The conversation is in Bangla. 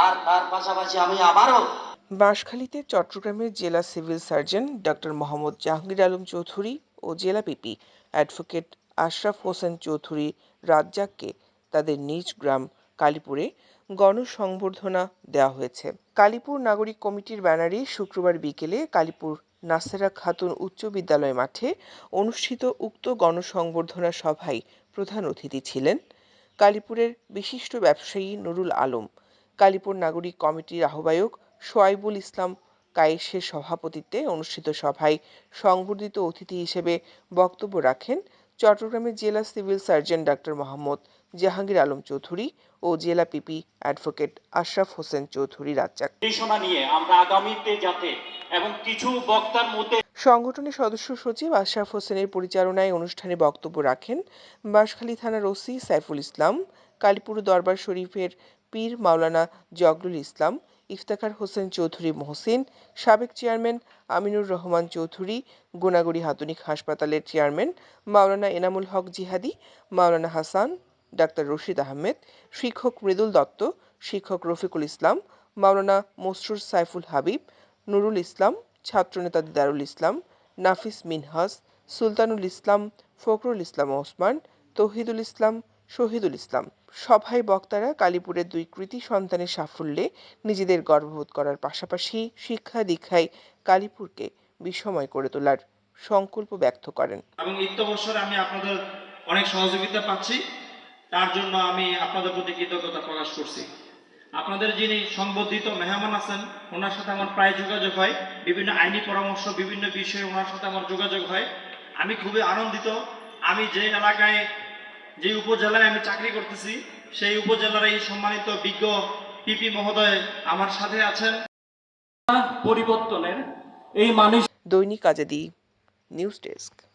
আর তার পাশাপাশি আমি আবারও বাঁশখালীতে চট্টগ্রামের জেলা civil surgeon doctor Mohammad Jahangir Alam Chowdhury ও জেলা পিপি অ্যাডভোকেট আশরাফ হোসেন চৌধুরী রাজ্জাককে তাদের নিজ গ্রাম কালীপুরে গণসংবর্ধনা দেওয়া হয়েছে। কালীপুর নাগরিক কমিটির ব্যানারে শুক্রবার বিকেলে কালীপুর নাসেরা খাতুন উচ্চ বিদ্যালয় মাঠে অনুষ্ঠিত উক্ত গণসংবর্ধনা সভায় প্রধান অতিথি ছিলেন। কালীপুরের বিশিষ্ট ব্যবসায়ী নুরুল আলম কালীপুর নাগরিক কমিটির আহ্বায়ক সোয়াইবুল ইসলাম কায়েসের সভাপতিত্বে অনুষ্ঠিত সভায় সংবর্ধিত অতিথি হিসেবে বক্তব্য রাখেন চট্টগ্রামের জেলা সিভিল সার্জন ডাক্তার মোহাম্মদ জাহাঙ্গীর আলম চৌধুরী ও জেলা পিপি অ্যাডভোকেট আশরাফ হোসেন চৌধুরী রাজ্জাক। নিয়ে আমরা আগামীতে যাতে এবং কিছু বক্তার মধ্যে সংগঠনের সদস্য সচিব আশরাফ হোসেনের পরিচালনায় অনুষ্ঠানে বক্তব্য রাখেন বাঁশখালী থানার ওসি সাইফুল ইসলাম কালীপুর দরবার শরীফের পীর মাওলানা জগলুল ইসলাম, ইফতেখার হোসেন চৌধুরী মহসিন, সাবেক চেয়ারম্যান আমিনুর রহমান চৌধুরী গুনাগুড়ি হাতুনিক হাসপাতালের চেয়ারম্যান মাওলানা এনামুল হক জিহাদি, মাওলানা হাসান, ডাক্তার রশিদ আহমেদ, শিক্ষক মৃদুল দত্ত, শিক্ষক রফিকুল ইসলাম, মাওলানা মসরুর সাইফুল হাবিব, নুরুল ইসলাম, ছাত্রনেতা দিদারুল ইসলাম, নাফিস মিনহাস, সুলতানুল ইসলাম, ফখরুল ইসলাম ওসমান, তৌহিদুল ইসলাম শহীদুল ইসলাম। সভায় বক্তারা কালীপুরের দুই কৃতি সন্তানের সাফল্যে নিজেদের গর্ববোধ করার পাশাপাশি শিক্ষা দীক্ষায় কালীপুরকে বিস্ময় করে তোলার সংকল্প ব্যক্ত করেন। এবং ইত্যবসরে আমি আপনাদের অনেক সহযোগিতা পাচ্ছি। তার জন্য আমি আপনাদের প্রতি কৃতজ্ঞতা প্রকাশ করছি। আপনাদের যিনি সংবর্ধিত মেহমান আছেন, ওনার সাথে আমার প্রায় যোগাযোগ হয়। বিভিন্ন আইনি পরামর্শ, বিভিন্ন বিষয়ে ওনার সাথে আমার যোগাযোগ হয়। আমি খুবই আনন্দিত। আমি যে এলাকায় যে উপজেলায় আমি চাকরি করতেছি সেই উপজেলার এই সম্মানিত বিজ্ঞ পিপি মহোদয় আমার সাথে আছেন। পরিবর্তনের এই মানুষ দৈনিক আজাদি নিউজ ডেস্ক।